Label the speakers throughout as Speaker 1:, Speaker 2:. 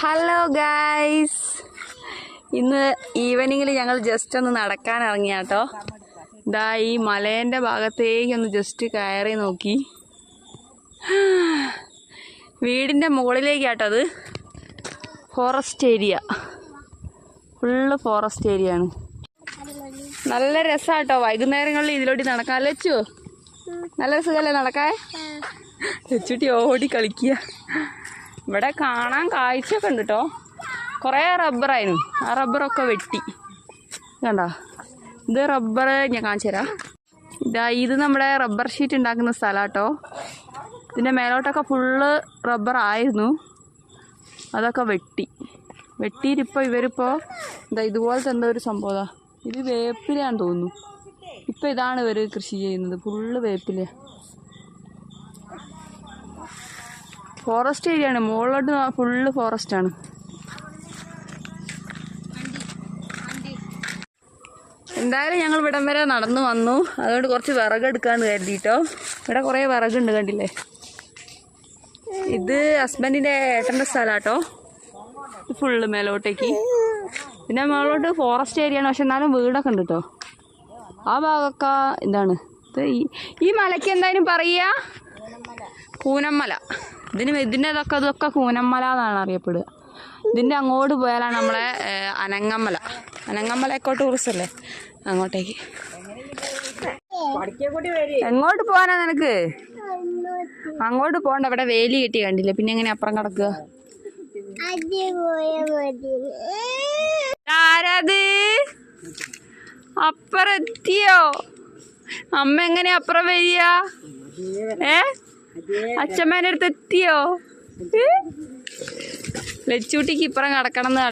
Speaker 1: Hello guys ഇന്ന് ഈവനിങ്ങിൽ ഞങ്ങൾ just ഒന്ന് നടക്കാൻ ഇറങ്ങിയാട്ടോ. ഇതാ ഈ മലേന്റെ ഭാഗത്തേക്ക് ഒന്ന് ജസ്റ്റ് കയറി നോക്കി. വീടിന്റെ മുകളിലേക്കാട്ടത് forest area full forest area ആണ്. നല്ല രസമാട്ടോ വൈകുന്നേരങ്ങളിൽ ഇതിലോട്ട് നടക്കാൻ. ലച്ചു നല്ല രസമല്ലേ നടക്കാൻ? ലച്ചുട്ടി ഓടി കളിക്കുക ഇവിടെ കാണാൻ കാഴ്ചയൊക്കെ ഉണ്ട് കേട്ടോ കുറേ റബ്ബറായിരുന്നു. ആ റബ്ബറൊക്കെ വെട്ടി. കണ്ടോ? ഇത് റബ്ബർ ഞാൻ കാണിച്ചു തരാം. ഇതാ ഇത് നമ്മുടെ റബ്ബർ ഷീറ്റ് ഉണ്ടാക്കുന്ന സ്ഥലം കേട്ടോ ഇതിന്റെ മേലോട്ടൊക്കെ ഫുള്ള് റബ്ബർ ആയിരുന്നു. അതൊക്കെ വെട്ടി. വെട്ടിയിട്ടിപ്പോൾ ഇവരിപ്പോൾ എന്താ ഇതുപോലത്തെ എന്തോ ഒരു സംഭവമാണ്. ഇത്. വേപ്പിലയാണെന്ന് തോന്നുന്നു. ഇപ്പം ഇതാണ് ഇവർ കൃഷി ചെയ്യുന്നത്. ഫുള്ള് വേപ്പില ഫോറസ്റ്റ് ഏരിയ ആണ്. മുകളിലോട്ട് ഫുള്ള് ഫോറസ്റ്റ് ആണ്. എന്തായാലും ഞങ്ങൾ ഇവിടം വരെ നടന്നു വന്നു. അതുകൊണ്ട് കുറച്ച് വിറകെടുക്കാന്ന് കരുതിട്ടോ. ഇവിടെ കുറേ വിറകുണ്ട് കണ്ടില്ലേ? ഇത് ഹസ്ബൻഡിന്റെ ഏട്ടന്റെ സ്ഥലമാട്ടോ ഫുള്ള് മേലോട്ടേക്ക്. പിന്നെ മേളോട്ട് ഫോറസ്റ്റ് ഏരിയ ആണ്. പക്ഷെ എന്നാലും വീടൊക്കെ ഉണ്ട് കേട്ടോ. ആ ഭാഗമൊക്കെ ഇതാണ്. ഇത് ഈ മലയ്ക്ക് എന്തായാലും പറയുക കൂനമ്മല ഇതിന് ഇതിന്റെ ഇതൊക്കെ ഇതൊക്കെ കൂനമ്മല എന്നാണ് അറിയപ്പെടുക. ഇതിന്റെ അങ്ങോട്ട് പോയാലാണ് നമ്മളെ അനങ്ങമ്മല. അനങ്ങമ്മല എക്കോ ടൂറിസ്റ്റ് അല്ലേ? അങ്ങോട്ടേക്ക്. എങ്ങോട്ട് പോകാനാ നിനക്ക്? അങ്ങോട്ട് പോകണ്ട. അവിടെ വേലി കെട്ടി കണ്ടില്ലേ? പിന്നെ എങ്ങനെ അപ്പുറം കിടക്കുക? ആരാത്? അപ്പുറം എത്തിയോ? അമ്മ എങ്ങനെ അപ്പുറം വരിക? ഏ? അച്ഛമ്മേന്റെ അടുത്ത് എത്തിയോ? ലച്ചൂട്ടിക്ക് ഇപ്പുറം കടക്കണം എന്ന്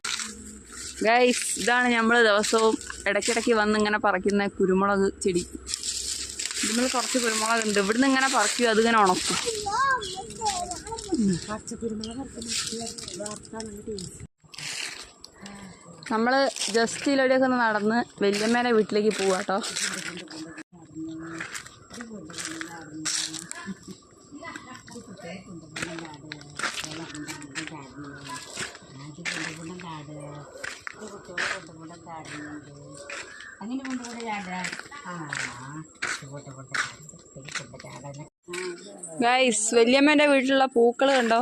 Speaker 1: ഗൈസ് ഇതാണ് നമ്മൾ ദിവസവും ഇടയ്ക്കിടയ്ക്ക് വന്ന് ഇങ്ങനെ പറിക്കുന്ന കുരുമുളക് ചെടി. നമ്മൾ കുറച്ച് കുരുമുളക് ഉണ്ട് ഇവിടുന്ന് ഇങ്ങനെ പറിക്കും. അത് ഇങ്ങനെ ഉണക്കും. നമ്മൾ ജസ്റ്റ് ഇതിലൂടെയൊക്കെ ഒന്ന് നടന്ന് വല്യമ്മേനെ വീട്ടിലേക്ക് പോവാട്ടോ.
Speaker 2: അങ്ങനെ കൊണ്ടുകൂടെ ചാടാ ആ
Speaker 1: ഗൈസ് വല്യമ്മേന്റെ വീട്ടിലുള്ള പൂക്കൾ കണ്ടോ?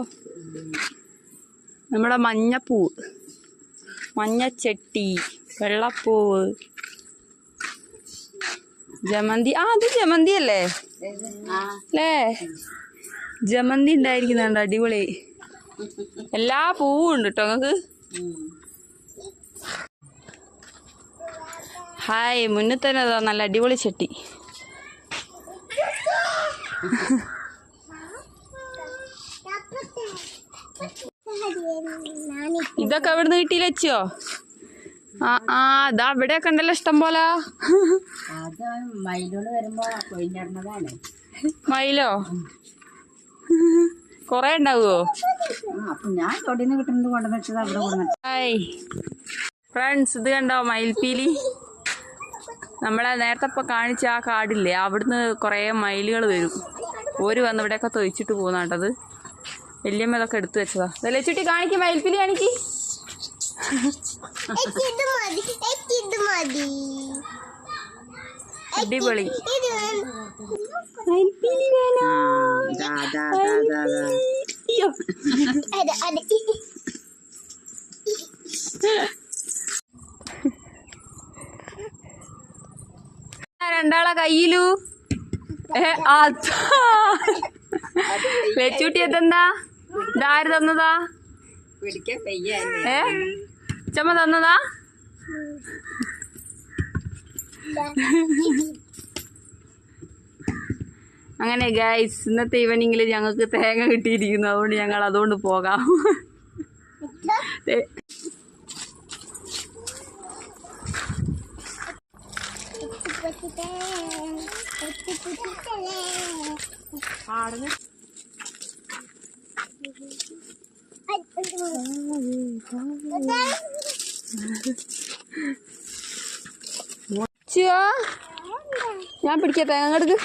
Speaker 1: നമ്മുടെ മഞ്ഞപ്പൂ മഞ്ഞച്ചട്ടി വെള്ളപ്പൂവ് ജമന്തി. ആ അത് ജമന്തി അല്ലേ? അല്ലേ ജമന്തി ഉണ്ടായിരിക്കുന്നുണ്ട് അടിപൊളി. എല്ലാ പൂവും ഉണ്ട് കേട്ടോ നിങ്ങക്ക് ഹായ് മുന്നിൽ തന്നെ നല്ല അടിപൊളി ചട്ടി. ഇതൊക്കെ അവിടുന്ന് കിട്ടിയില്ല വെച്ചോ ആ ആ ഇതാ ഇവിടെയൊക്കെ ഉണ്ടല്ലോ ഇഷ്ടം പോലെ? മയിലോ? കൊറേ ഉണ്ടാവുമോ ഹായ്. ഫ്രണ്ട്സ് ഇത് കണ്ടോ മയിൽപീലി നമ്മളെ നേരത്തെ ഇപ്പൊ കാണിച്ച ആ കാടില്ലേ അവിടുന്ന് കുറേ മയിലുകൾ വരും. ഓര് വന്ന് ഇവിടെയൊക്കെ തൊഴിച്ചിട്ട് പോകുന്നാട്ടത് വല്യമ്മ ഇതൊക്കെ എടുത്തു വെച്ചതാ. ഇതല്ലേ ചുട്ടി കാണിക്കും മയിൽപ്പീലി കാണിക്ക്. അടിപൊളി. വേണോ അയ്യോ രണ്ടാളെ കയ്യിലു. വെച്ചൂട്ടി എത്തെന്താ ഇതാര് തന്നതാ? ഏ? ചമ്മ തന്നതാ? അങ്ങനെ ഗൈസ് ഇന്നത്തെ ഈവനിങ്ങിൽ ഞങ്ങൾക്ക് തേങ്ങ കിട്ടിയിരിക്കുന്നു. അതുകൊണ്ട് ഞങ്ങൾ അതുകൊണ്ട് പോകാം. ദേ, ചുവാ, ഞാൻ പിടിക്കട്ടെ എടുക്ക്.